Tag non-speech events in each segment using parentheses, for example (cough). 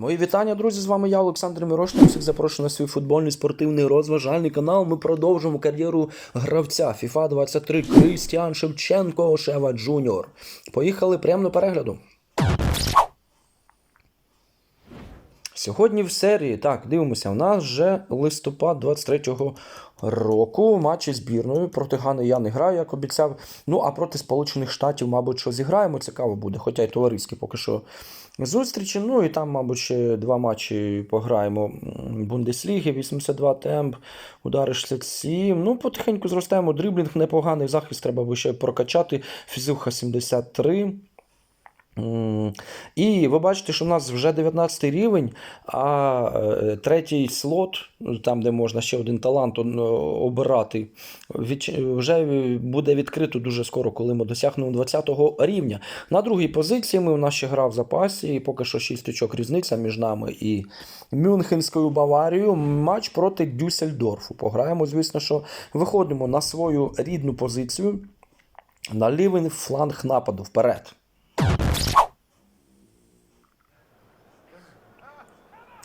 Мої вітання, друзі! З вами я, Олександр Мирошник. Всіх запрошую на свій футбольний спортивний розважальний канал. Ми продовжуємо кар'єру гравця FIFA 23 Крістіан Шевченко Шева Джуніор. Поїхали прямо до перегляду. Сьогодні в серії, так, дивимося, у нас вже листопад 23-го року. Матчі збірною. Проти Гани я не граю, як обіцяв. Ну, а проти Сполучених Штатів, мабуть, що зіграємо. Цікаво буде, хоча й товариські поки що зустрічі. Ну і там, мабуть, ще два матчі пограємо. Бундесліги, 82 темп, удари 67. Ну, потихеньку зростаємо. Дріблінг непоганий, захист треба би ще прокачати. Фізуха 73. І ви бачите, що в нас вже 19 рівень, а е, третій слот, там, де можна ще один талант е, обирати, вже буде відкрито дуже скоро, коли ми досягнемо 20 рівня. На другій позиції ми у нас ще гра в запасі, і поки що 6 очок різниця між нами і Мюнхенською Баварією. Матч проти Дюссельдорфу. Пограємо, звісно, що виходимо на свою рідну позицію. На лівий фланг нападу вперед.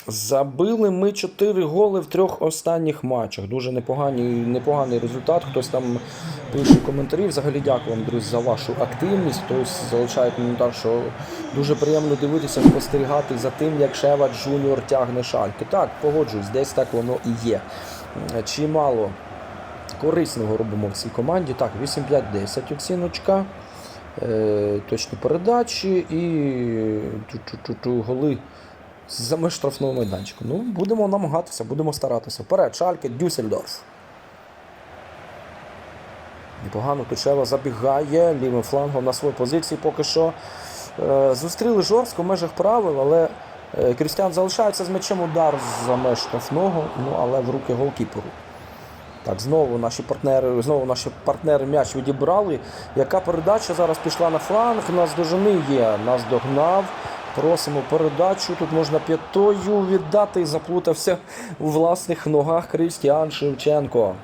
Забили ми 4 голи в трьох останніх матчах. Дуже непоганий, непоганий результат. Хтось там пише коментарі. Взагалі дякую вам, друзі, за вашу активність. Хтось залишає коментар, що дуже приємно дивитися, спостерігати за тим, як Шева Джуніор тягне шальки. Так, погоджуюсь, десь так воно і є. Чимало корисного робимо в цій команді. Так, 8-5-10 оціночка. Е, точні передачі і голи за меж штрафного майданчика. Ну, будемо намагатися, будемо старатися. Вперед, Шальке, Дюссельдорф. Непогано Тучева забігає лівим флангом на свої позиції поки що. Е, зустріли жорстко в межах правил, але е, Крістіан залишається з м'ячем удар за меж штрафного, ну але в руки голкіперу. Так, знову наші партнери, знову наші партнери м'яч відібрали. Яка передача зараз пішла на фланг? Нас дожени є. Нас догнав. Просимо передачу. Тут можна п'ятою віддати і заплутався у власних ногах Крістіан Шевченко.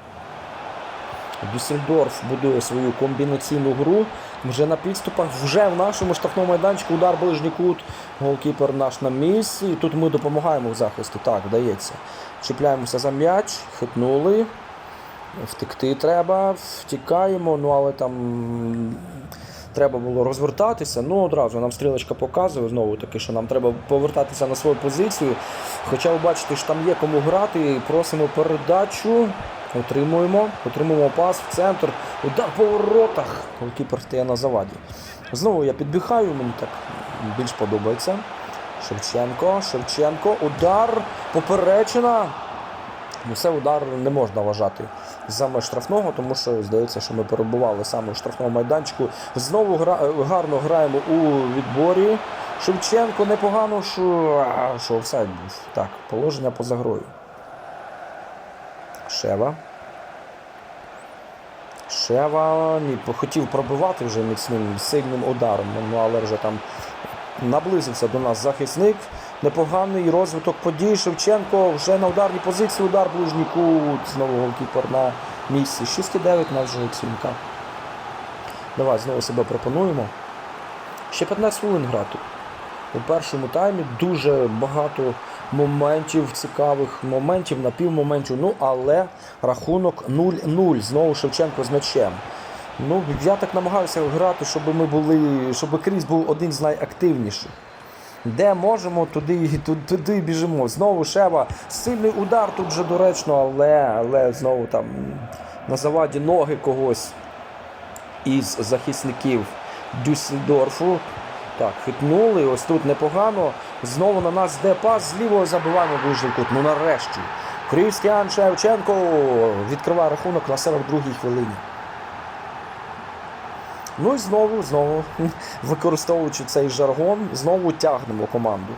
Дюссельдорф будує свою комбінаційну гру. Вже на підступах, вже в нашому штрафному майданчику удар ближній кут. Голкіпер наш на місці. І тут ми допомагаємо в захисті. Так, вдається. Чіпляємося за м'яч, хитнули. Втекти треба, втікаємо, ну але там треба було розвертатися. Ну, одразу нам стрілочка показує знову таки, що нам треба повертатися на свою позицію. Хоча ви бачите, що там є кому грати, просимо передачу. Отримуємо, отримуємо пас в центр. Удар по воротах. Голкіпер стає на заваді. Знову я підбігаю, мені так більш подобається. Шевченко, Шевченко, удар, поперечина. Ну, це удар не можна вважати за меж штрафного, тому що здається, що ми перебували саме в штрафному майданчику. Знову гра... гарно граємо у відборі. Шевченко непогано, що, що офсайд був. Так, положення поза грою. Шева. Шева ні, хотів пробивати вже міцним сильним ударом, ну але вже там наблизився до нас захисник. Непоганий розвиток подій. Шевченко вже на ударній позиції, удар ближній кут. Знову голкіпер на місці. 6,9 у нас вже оцінка. Давай знову себе пропонуємо. Ще 15 хвилин грати. У першому таймі дуже багато моментів, цікавих моментів, напівмоментів. Ну, але рахунок 0-0. Знову Шевченко з м'ячем. Ну, я так намагаюся грати, щоб ми були, щоб Кріс був один з найактивніших. Де можемо, туди, туди, біжимо. Знову Шева. Сильний удар тут вже доречно, але, але знову там на заваді ноги когось із захисників Дюссельдорфу. Так, хитнули, ось тут непогано. Знову на нас йде пас, з лівого забиваємо ближній кут. Ну нарешті. Крістіан Шевченко відкриває рахунок на 42-й хвилині. Ну і знову, знову, (laughs) використовуючи цей жаргон, знову тягнемо команду.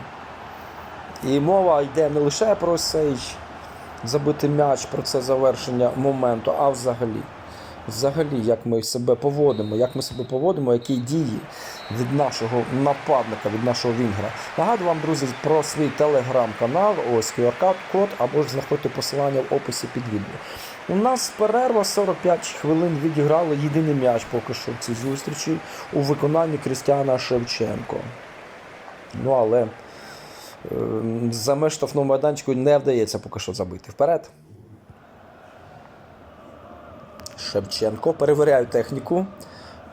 І мова йде не лише про цей забитий м'яч, про це завершення моменту, а взагалі. Взагалі, як ми себе поводимо, як ми себе поводимо, які дії від нашого нападника, від нашого вінгра. Нагадую вам, друзі, про свій телеграм-канал, ось QR-код, або ж знаходьте посилання в описі під відео. У нас перерва 45 хвилин відіграли єдиний м'яч поки що в цій зустрічі у виконанні Крістіана Шевченко. Ну але е, за меж штрафного майданчику не вдається поки що забити. Вперед. Шевченко перевіряє техніку.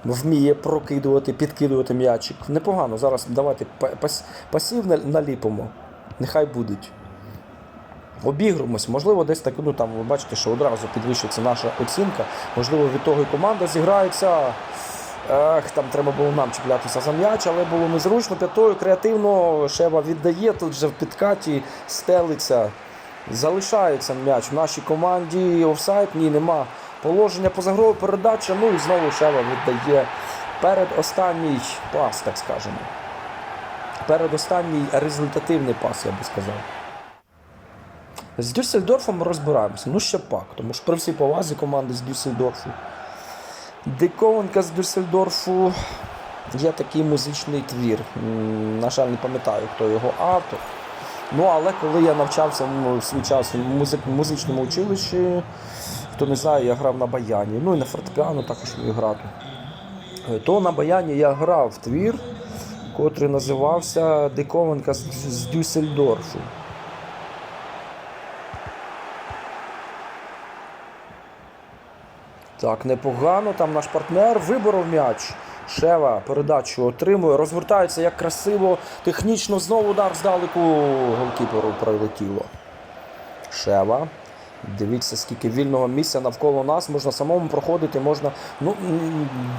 Вміє прокидувати, підкидувати м'ячик. Непогано. Зараз давайте пас- пасів наліпимо. Нехай будуть. Обігруємось. Можливо, десь так, ну там ви бачите, що одразу підвищується наша оцінка. Можливо, від того і команда зіграється. Ех, там треба було нам чіплятися за м'яч, але було незручно. П'ятою креативно Шева віддає, тут вже в підкаті стелиться. Залишається м'яч в нашій команді. Офсайд, ні, нема. Положення поза грою, передача. Ну і знову Шева віддає перед останній пас, так скажемо. Передостанній результативний пас, я би сказав. З Дюссельдорфом розбираємося. Ну ще пак, тому що при всій повазі команди з Дюссельдорфу. Диковинка з Дюссельдорфу є такий музичний твір. На жаль, не пам'ятаю, хто його автор. Ну, але коли я навчався в свій час в музичному училищі, хто не знає, я грав на баяні, ну і на фортепіано також вмію грати. Е, То на баяні я грав твір, котрий називався Диковинка з, з Дюссельдорфу. Так, непогано. Там наш партнер виборов м'яч. Шева передачу отримує, розгортається як красиво, технічно знову удар здалеку голкіперу прилетіло. Шева. Дивіться, скільки вільного місця навколо нас, можна самому проходити, можна. Ну,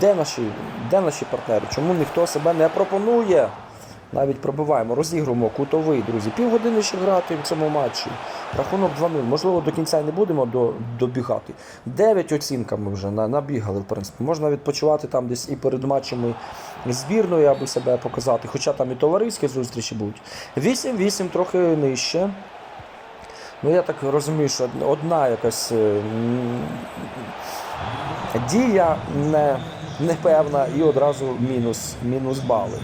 де наші, де наші партнери? Чому ніхто себе не пропонує? Навіть пробиваємо, розігруємо кутовий, друзі. Півгодини ще грати в цьому матчі. Рахунок 2-0. Можливо, до кінця не будемо до, добігати. 9 оцінка ми вже на- набігали, в принципі. Можна відпочивати там десь і перед матчами збірної, аби себе показати. Хоча там і товариські зустрічі будуть. 8-8 трохи нижче. Ну, я так розумію, що одна якась е, дія не, непевна і одразу мінус, мінус бали.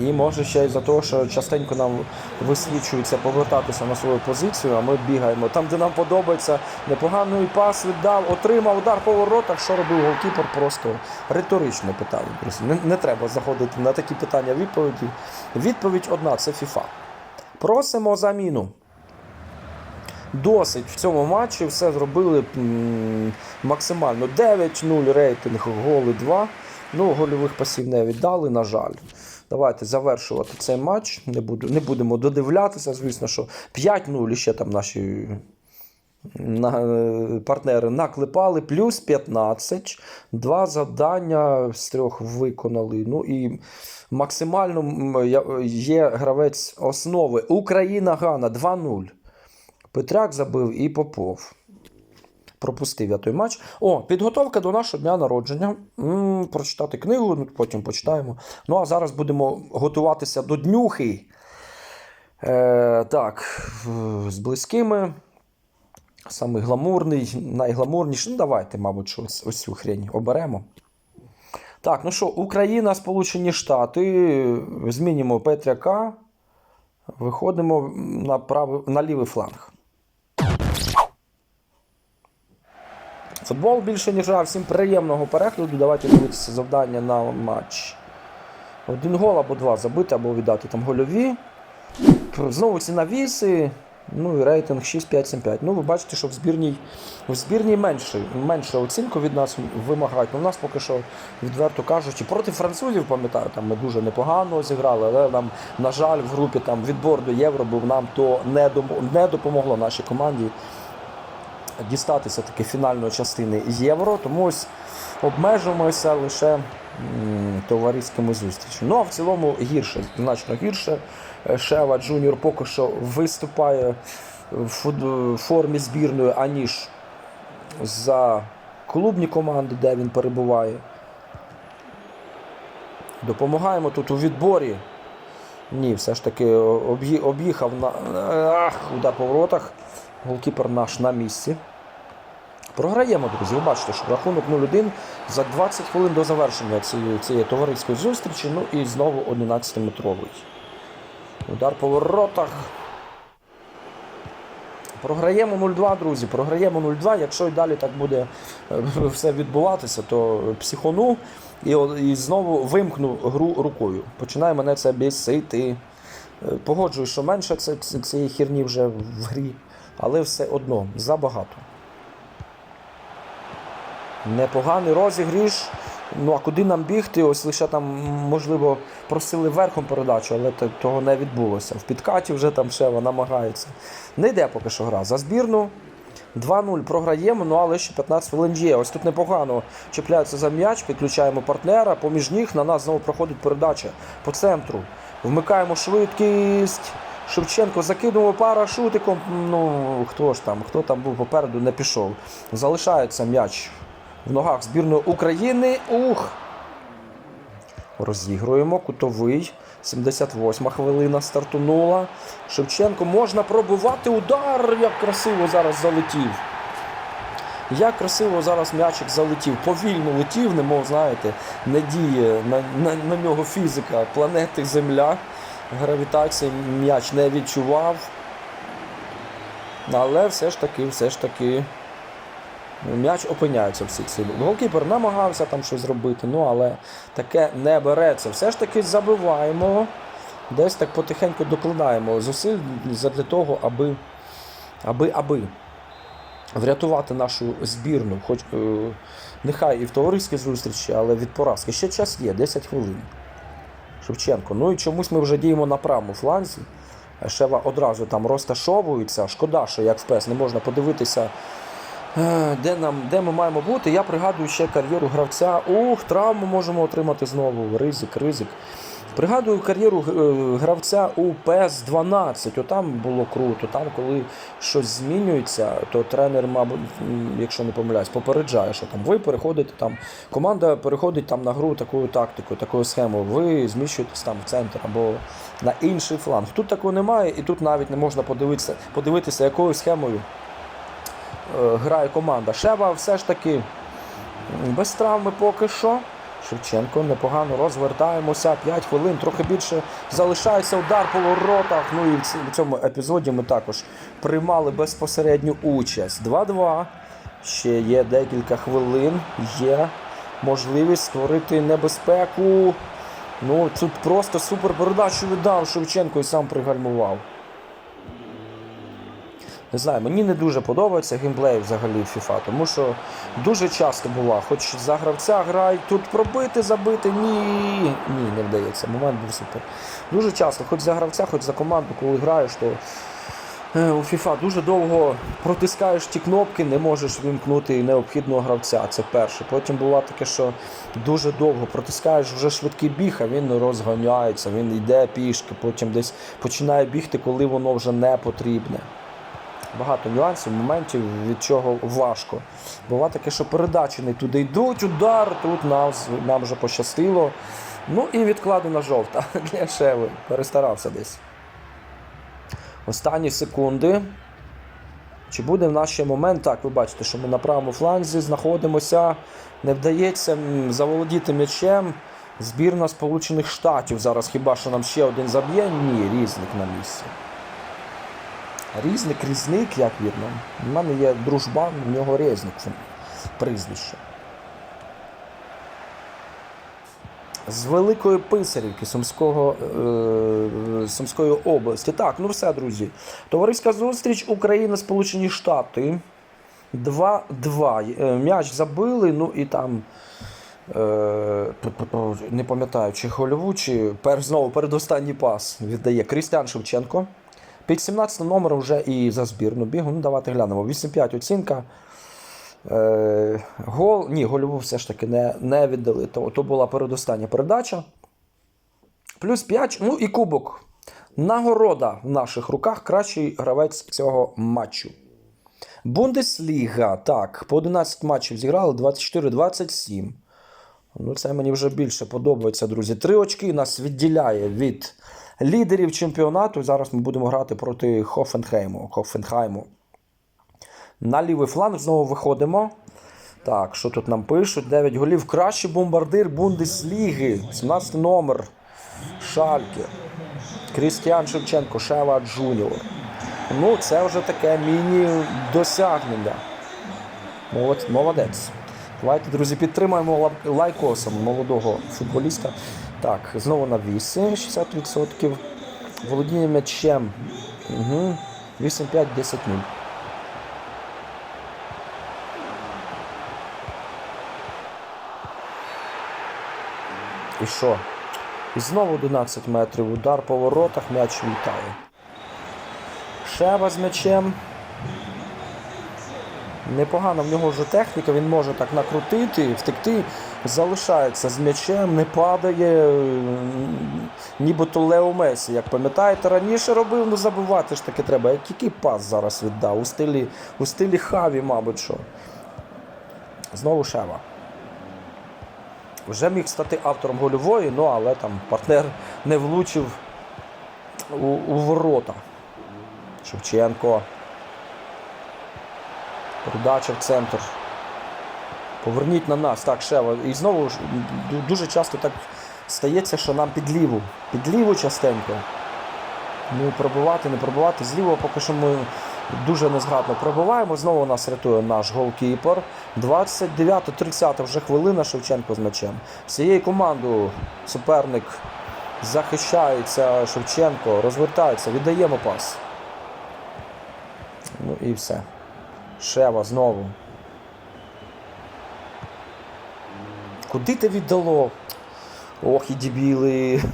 І може ще й за те, що частенько нам висвічується повертатися на свою позицію, а ми бігаємо. Там, де нам подобається, непоганий пас віддав, отримав удар по воротах. Що робив голкіпер? Просто риторичне питання. друзі. Не, не треба заходити на такі питання відповіді. Відповідь одна це FIFA. Просимо заміну. Досить в цьому матчі все зробили максимально 9-0 рейтинг, голи 2. Ну, гольових пасів не віддали, на жаль. Давайте завершувати цей матч. Не, буду, не будемо додивлятися, звісно, що 5-0 ще там наші на, партнери наклепали, плюс 15. Два завдання з трьох виконали. Ну і максимально є гравець основи. Україна Гана 2-0. Петряк забив і Попов. Пропустив я той матч. О, підготовка до нашого дня народження. м прочитати книгу, ну, потім почитаємо. Ну а зараз будемо готуватися до днюхи. Е, так, з близькими. Самий гламурний, найгламурніший. Ну, давайте, мабуть, що ось, цю хрень оберемо. Так, ну що, Україна, Сполучені Штати. Змінюємо Петряка. Виходимо на, правий, на лівий фланг. Футбол більше ніж грав. Всім приємного перегляду. Давайте дивитися завдання на матч. Один гол або два забити, або віддати там гольові. Знову ці навіси. Ну і рейтинг 6-5-7-5. Ну, ви бачите, що в збірній, в збірній менше, менше оцінку від нас вимагають. Ну, у нас поки що, відверто кажучи, проти французів, пам'ятаю, там ми дуже непогано зіграли, але нам, на жаль, в групі там відбор до євро був нам то не допомогло нашій команді дістатися таки фінальної частини євро. Тому ось обмежуємося лише товариськими зустрічами. Ну а в цілому гірше, значно гірше. Е, Шева Джуніор поки що виступає в формі збірної, аніж за клубні команди, де він перебуває. Допомагаємо тут у відборі. Ні, все ж таки об'їхав на ах, удар по. Голкіпер наш на місці. Програємо, друзі. Ви бачите, що рахунок 0-1 за 20 хвилин до завершення цієї, цієї товариської зустрічі. Ну і знову 11-метровий. Удар по воротах. Програємо 0-2, друзі. Програємо 0-2. Якщо і далі так буде е, все відбуватися, то психону і, і знову вимкну гру рукою. Починає мене це бісити. Е, Погоджуюсь, що менше цієї херні вже в грі, але все одно забагато. Непоганий розігріш. Ну а куди нам бігти? Ось лише там, можливо, просили верхом передачу, але того не відбулося. В підкаті вже там Шева намагається. Не йде поки що гра. За збірну 2-0 програємо, ну але ще 15 хвилин є. Ось тут непогано чіпляються за м'яч, підключаємо партнера. Поміж ніг на нас знову проходить передача по центру. Вмикаємо швидкість. Шевченко закидуємо парашутиком. Ну хто ж там, хто там був попереду, не пішов. Залишається м'яч в ногах збірної України. Ух! Розігруємо кутовий. 78 хвилина стартунула. Шевченко можна пробувати удар. Як красиво зараз залетів. Як красиво зараз м'ячик залетів. Повільно летів, немов знаєте, не діє на, на, на нього фізика планети Земля. Гравітації м'яч не відчував. Але все ж таки, все ж таки. М'яч опиняється в сітці. Голкіпер намагався там щось зробити, ну але таке не береться. Все ж таки забиваємо. Десь так потихеньку докладаємо зусиль для того, аби, аби, аби врятувати нашу збірну. Хоч е, нехай і в товариській зустрічі, але від поразки. Ще час є, 10 хвилин. Шевченко. Ну і чомусь ми вже діємо на правому фланзі. Шева одразу там розташовується. Шкода, що як в ПЕС не можна подивитися, е, де, нам, де ми маємо бути. Я пригадую ще кар'єру гравця. Ух, травму можемо отримати знову. Ризик, ризик. Пригадую кар'єру е, гравця у ПЕС 12. Отам було круто. Там, коли щось змінюється, то тренер, мабуть, якщо не помиляюсь, попереджає, що там ви переходите там. Команда переходить там на гру такою тактикою, такою схемою. Ви зміщуєтесь там в центр або на інший фланг. Тут такого немає, і тут навіть не можна подивитися, подивитися, якою схемою е, грає команда. Шева все ж таки без травми поки що. Шевченко непогано розвертаємося. 5 хвилин, трохи більше залишається удар по воротах. Ну і в цьому епізоді ми також приймали безпосередню участь. 2-2. Ще є декілька хвилин. Є можливість створити небезпеку. Ну, тут просто супер передачу віддав Шевченко і сам пригальмував. Не знаю, мені не дуже подобається геймплей взагалі в FIFA, тому що дуже часто буває, хоч за гравця грають, тут пробити, забити, ні, ні, не вдається. Момент був супер. Дуже часто, хоч за гравця, хоч за команду, коли граєш, то е, у FIFA дуже довго протискаєш ті кнопки, не можеш вимкнути необхідного гравця. Це перше. Потім буває таке, що дуже довго протискаєш вже швидкий біг, а він розганяється, він йде пішки, потім десь починає бігти, коли воно вже не потрібне. Багато нюансів, моментів, від чого важко. Буває таке, що передачі не туди йдуть, удар, тут нам, нам вже пощастило. Ну і відкладена жовта (laughs) для Шеви. Перестарався десь. Останні секунди. Чи буде в нас ще момент? Так, ви бачите, що ми на правому фланзі знаходимося. Не вдається заволодіти м'ячем. Збірна Сполучених Штатів. Зараз хіба що нам ще один заб'є? Ні, різник на місці. Різник, різник, як вірно. У мене є дружбан, у нього різник прізвище. З Великої Писарівки Сумського, е, Сумської області. Так, ну все, друзі. Товариська зустріч Україна, Сполучені Штати. 2-2. Е, М'яч забили, ну і там. Е, не пам'ятаю, чи гольову, чи знову передостанній пас віддає Крістіан Шевченко. Під 17 номером вже і за збірну бігу. Ну, давайте глянемо. 8-5 оцінка. Е, гол, ні, гольову все ж таки не, не віддали. То, то була передостання передача. Плюс 5, ну і кубок. Нагорода в наших руках. Кращий гравець цього матчу. Бундесліга. Так, по 11 матчів зіграли 24-27. Ну, це мені вже більше подобається, друзі. Три очки нас відділяє від лідерів чемпіонату. Зараз ми будемо грати проти Хофенхейму. Хофенхайму. На лівий фланг знову виходимо. Так, що тут нам пишуть? 9 голів. Кращий бомбардир Бундесліги. 17 номер. Шальке. Крістіан Шевченко, Шева Джуніор. Ну, це вже таке міні-досягнення. Молодець. Давайте, друзі, підтримаємо ла- лайкосом молодого футболіста. Так, знову на вісі 60%. Володіння м'ячем. Угу. 8-5, 10-0. І що? І знову 11 метрів. Удар по воротах, м'яч влітає. Шева з м'ячем. Непогана в нього вже техніка, він може так накрутити, втекти, залишається з м'ячем, не падає, нібито Лео Месі. Як пам'ятаєте, раніше робив, ну забувати ж таки треба. Як який пас зараз віддав? У стилі, у стилі Хаві, мабуть, що. Знову Шева. Вже міг стати автором гольової, ну але там партнер не влучив у, у ворота. Шевченко. Передача в центр. Поверніть на нас. Так, Шева. І знову ж дуже часто так стається, що нам під ліву. Під ліву частенько. Ну, пробивати, не пробивати. Зліво поки що ми дуже незграбно пробиваємо. Знову нас рятує наш голкіпер. 29-30 вже хвилина Шевченко з м'ячем. Всією командою суперник захищається Шевченко, розвертається, віддаємо пас. Ну і все. Шева знову. Куди ти віддало? Ох, і дебіли. (laughs)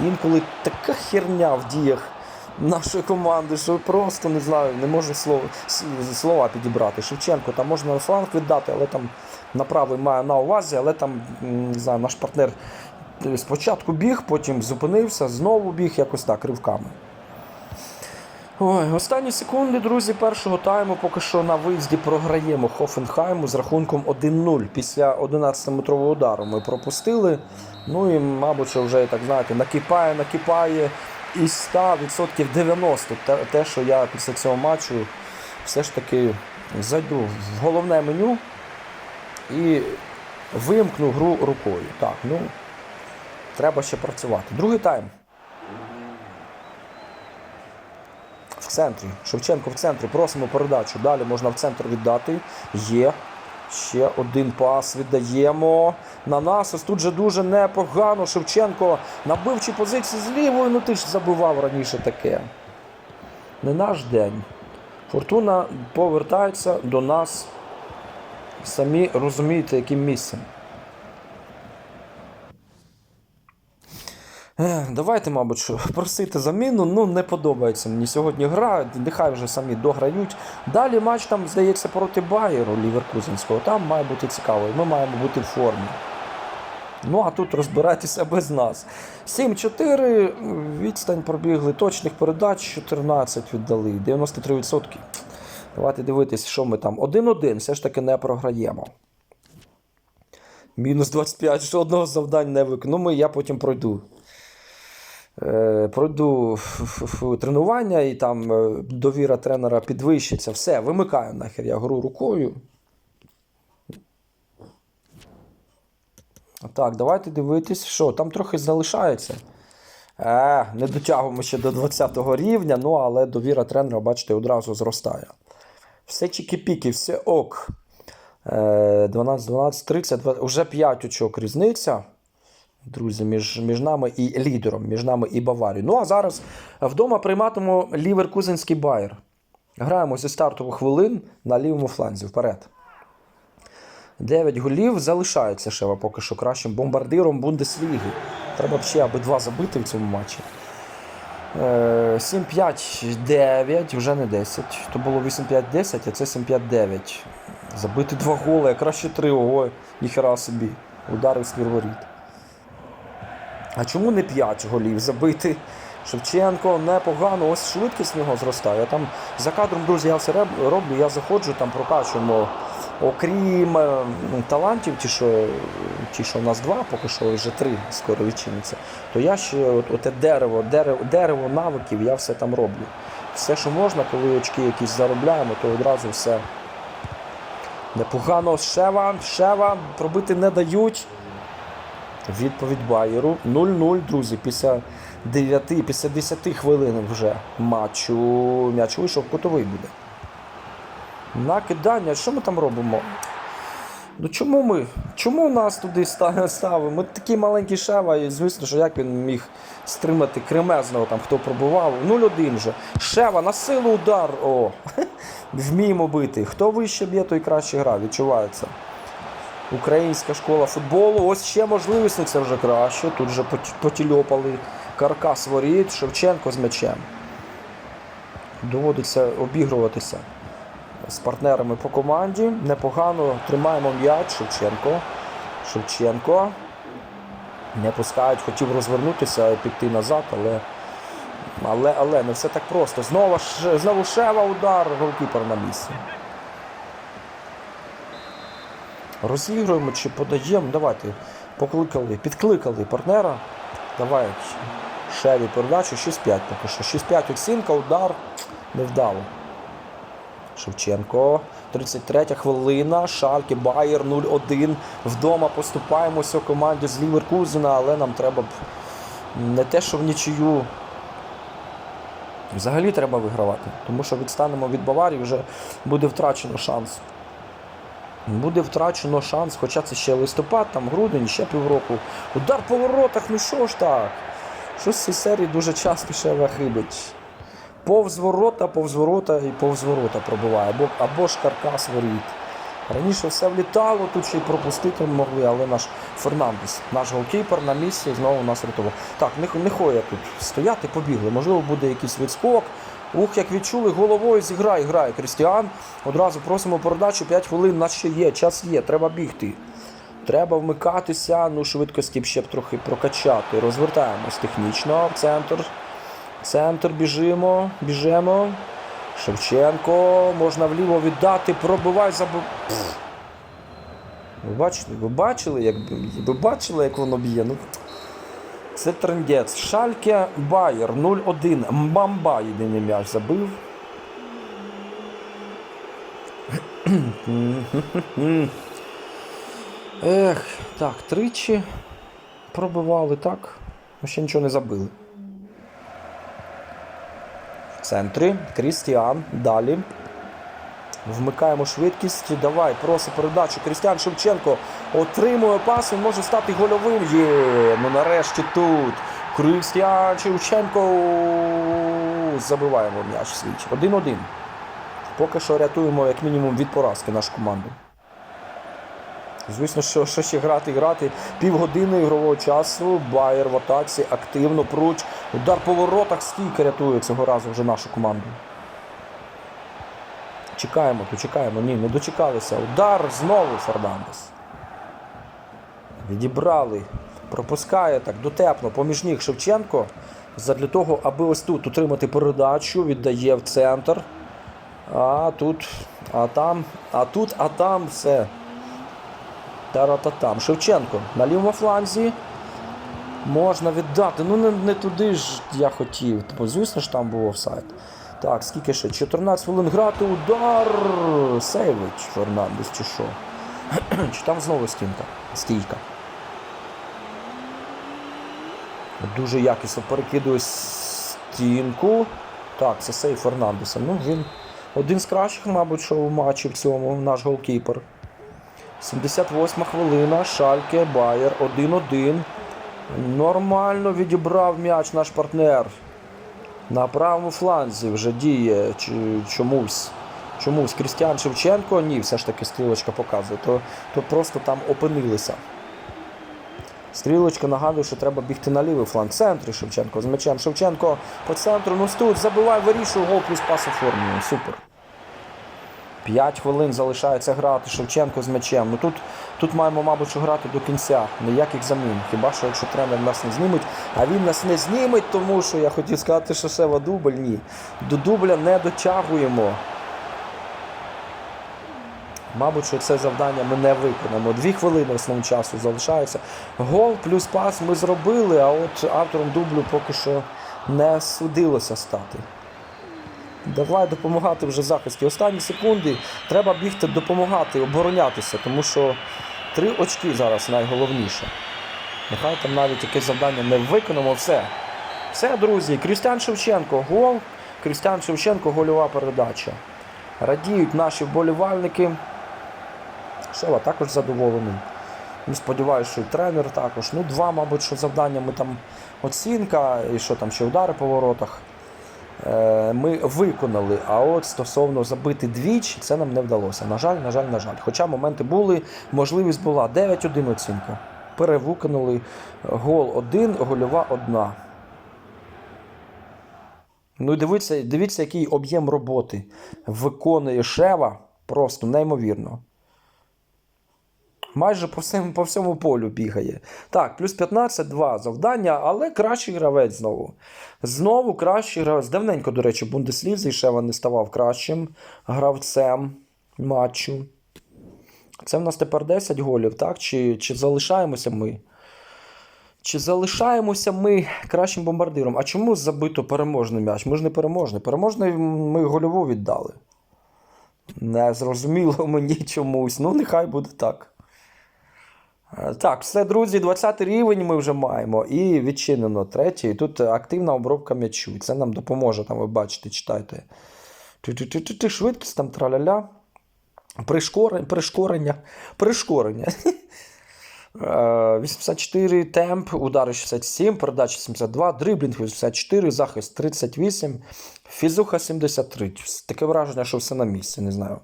Інколи така херня в діях нашої команди, що просто не знаю, не можу слова, слова підібрати. Шевченко, там можна на фланг віддати, але там на правий має на увазі, але там, не знаю, наш партнер спочатку біг, потім зупинився, знову біг, якось так, ривками. Ой, останні секунди, друзі, першого тайму поки що на виїзді програємо Хофенхайму з рахунком 1-0. Після 11-метрового удару ми пропустили. Ну і, мабуть, що вже так знаєте, накипає, накипає. І 100% 90 те, те, що я після цього матчу все ж таки зайду в головне меню і вимкну гру рукою. Так, ну треба ще працювати. Другий тайм. Центрі. Шевченко в центрі. Просимо передачу. Далі можна в центр віддати. Є. Ще один пас віддаємо. На нас. Ось тут же дуже непогано. Шевченко набивчі позиції з лівою. Ну ти ж забивав раніше таке. Не наш день. Фортуна повертається до нас. Самі розумієте, яким місцем. Давайте, мабуть, просити заміну. Ну, не подобається мені сьогодні гра. Нехай вже самі дограють. Далі матч там, здається, проти Байеру Ліверкузенського. Там має бути цікаво. і Ми маємо бути в формі. Ну, а тут розбирайтеся без нас. 7-4, відстань пробігли, точних передач 14 віддали, 93%. Давайте дивитись, що ми там. 1-1, все ж таки не програємо. Мінус 25, жодного завдань не виконав. Ну, я потім пройду. Е, пройду тренування і там е, довіра тренера підвищиться. Все, вимикаю нахер я гру рукою. Так, давайте дивитись, що там трохи залишається. Е, не дотягуємо ще до 20 рівня, ну але довіра тренера, бачите, одразу зростає. Все чікі-піки, все ок. Е, 12, 12, 30, 20, вже 5 очок різниця. Друзі, між, між нами і лідером, між нами і Баварією. Ну а зараз вдома прийматимемо Ліверкузенський Байер. Граємо зі стартових хвилин на лівому фланзі вперед. 9 голів залишається Шева поки що кращим бомбардиром Бундесліги. Треба б ще аби два забити в цьому матчі. Е, 7-5-9, вже не 10. То було 8-5-10, а це 7-5-9. Забити два голи, а краще три. Ого, ніхера собі. Удари з воріт. А чому не 5 голів забити? Шевченко непогано, ось швидкість в нього зростає. Там за кадром, друзі, я все роблю, я заходжу, там прокачуємо. Окрім е, ну, талантів, ті що, ті, що у нас два, поки що вже три скоро відчиниться, то я ще от, оте дерево, дерево, дерево навиків, я все там роблю. Все, що можна, коли очки якісь заробляємо, то одразу все непогано. Шева, Шева, пробити не дають. Відповідь Байеру 0-0, друзі, після 9, після 10 хвилин вже матчу. М'яч вийшов, кутовий буде. Накидання, що ми там робимо? Ну чому ми? Чому нас туди ставимо? Ми такий маленький Шева, і звісно, що як він міг стримати кремезного, там хто пробував. 0-1 вже. Шева на силу удар. О! (laughs) Вміємо бити. Хто вище б'є, той краще грає, відчувається. Українська школа футболу. Ось ще можливість, це вже краще. Тут вже потільопали каркас воріт, Шевченко з м'ячем. Доводиться обігруватися з партнерами по команді. Непогано тримаємо м'яч. Шевченко. Шевченко. Не пускають, хотів розвернутися і піти назад, але. Але, але не все так просто. Знову, знову Шева удар, голкіпер на місці. Розігруємо чи подаємо. Давайте. Покликали, підкликали партнера. Давай Шеві передачу 6-5 поки що. 6-5 оцінка, удар невдало. Шевченко. 33 хвилина. Шальке, Байер 0-1. Вдома поступаємося команді з Ліверкузена, але нам треба б не те, що в нічию. Взагалі треба вигравати, тому що відстанемо від Баварії, вже буде втрачено шанс. Буде втрачено шанс, хоча це ще листопад, там грудень, ще півроку. Удар по воротах, ну що ж так? Щось з цієї серії дуже часто ще вихибить. Повз ворота, повз ворота і повз ворота пробиває, або, або ж каркас воріт. Раніше все влітало, тут ще й пропустити могли, але наш Фернандес, наш голкіпер на місці знову нас рятував. Так, не, не хочу я тут стояти, побігли. Можливо, буде якийсь відскок. Ух, як відчули, головою зіграє, грає Крістіан. Одразу просимо передачу, 5 хвилин, у нас ще є, час є, треба бігти. Треба вмикатися, ну швидкості б ще б трохи прокачати. Розвертаємось технічно в центр. Центр біжимо, біжимо. Шевченко, можна вліво віддати, пробивай забив. Ви бачили, ви бачили, як ви бачили, як воно б'є? Ну, це трендець. Шальке Байер 0-1. Мбамба єдиний м'яч забив. Ех, так, тричі пробивали, так. Ну, ще нічого не забили. В центрі Крістіан. Далі. Вмикаємо швидкість. Давай, просить передачу. Крістіан Шевченко отримує пас. Він може стати гольовим. Є. Ну нарешті тут. Крістіан Шевченко. Забиваємо м'яч свій. 1-1. Поки що рятуємо як мінімум від поразки нашу команду. Звісно, що, що ще грати, грати. Півгодини ігрового часу. Байер в атаці активно пруч. Удар по воротах стійка рятує цього разу вже нашу команду. Чекаємо, то чекаємо. Ні, не дочекалися. Удар знову Фернандес. Відібрали. Пропускає так дотепно поміж ніг Шевченко. Задля того, аби ось тут утримати передачу, віддає в центр. А тут, а там, а тут, а там все. Тарататам. Шевченко на лівому фланзі. Можна віддати. Ну не, не туди ж я хотів. Бо, звісно ж, там був офсайд. Так, скільки ще? 14 хвилин грати. Удар. Сейвич Фернандес чи що? (clears throat) чи там знову стінка? Стійка. Дуже якісно перекидує стінку. Так, це сейв Фернандеса. Ну, він один з кращих, мабуть, що в матчі в цьому, наш голкіпер. 78 хвилина, Шальке, Байер 1-1. Нормально відібрав м'яч наш партнер. На правому фланзі вже діє чомусь. Чомусь Крістіан Шевченко, ні, все ж таки стрілочка показує, то, то просто там опинилися. Стрілочка нагадує, що треба бігти на лівий фланг. В центрі Шевченко з м'ячем. Шевченко по центру. Ну тут забиває, вирішує гол плюс пас оформлює. Супер. 5 хвилин залишається грати Шевченко з м'ячем. Ну тут, тут маємо, мабуть, що грати до кінця. Ніяких замін. Хіба що якщо тренер нас не зніметь, а він нас не зніметь, тому що я хотів сказати, що Сева дубль. Ні. До дубля не дотягуємо. Мабуть, що це завдання ми не виконаємо. Дві хвилини основного часу залишається. Гол плюс пас ми зробили, а от автором дублю поки що не судилося стати. Давай допомагати вже захисті. Останні секунди треба бігти, допомагати, оборонятися, тому що три очки зараз найголовніше. Нехай там навіть якесь завдання не виконамо. Все. Все, друзі. Крістян Шевченко. Гол. Крістян Шевченко, гольова передача. Радіють наші вболівальники. Шева також задоволений. Ну, сподіваюся, що і тренер також. Ну, два, мабуть, що завдання ми там оцінка, і що там ще удари по воротах. Е, Ми виконали, а от стосовно забити двічі, це нам не вдалося. На жаль, на жаль, на жаль. Хоча моменти були, можливість була 9-1 оцінка. Перевиконали гол 1, гольова 1. Ну і дивіться, дивіться, який об'єм роботи виконує Шева. Просто неймовірно. Майже по всьому, по всьому полю бігає. Так, плюс 15, 2 завдання, але кращий гравець знову. Знову кращий гравець. Давненько, до речі, в Бундеслізі Шева не ставав кращим гравцем матчу. Це в нас тепер 10 голів, так? Чи, чи залишаємося ми? Чи залишаємося ми кращим бомбардиром? А чому забито переможний м'яч? Ми ж не переможний. Переможний ми гольову віддали. Не зрозуміло мені чомусь. Ну, нехай буде так. Е, Так, все, друзі, 20 рівень ми вже маємо. І відчинено третій. Тут активна обробка м'ячу. Це нам допоможе, там ви бачите, читайте. Ти-ти-ти-ти, Швидкість там траля-ля. Пришкорення, пришкорення, пришкорення. (laughs) Е, 84 темп, удари 67, передача 72, дриблінг 84, захист 38, фізуха 73. Таке враження, що все на місці, не знаю.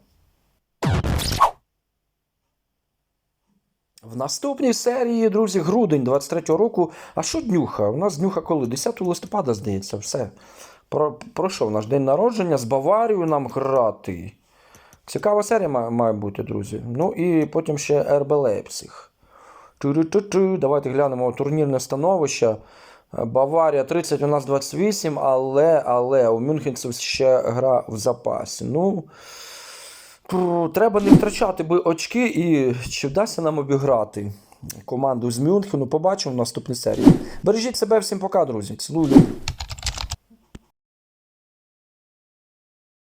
В наступній серії, друзі, грудень 23-го року. А що днюха? У нас днюха коли? 10 листопада, здається, все. Про, пройшов наш день народження з Баварією нам грати. Цікава серія має, має бути, друзі. Ну і потім ще РБ Лейпциг. Давайте глянемо турнірне становище. Баварія 30, у нас 28, але, але у Мюнхенців ще гра в запасі. Ну, треба не втрачати би очки і чи вдасться нам обіграти команду з Мюнхену. Побачимо в наступній серії. Бережіть себе, всім пока, друзі. Цілую.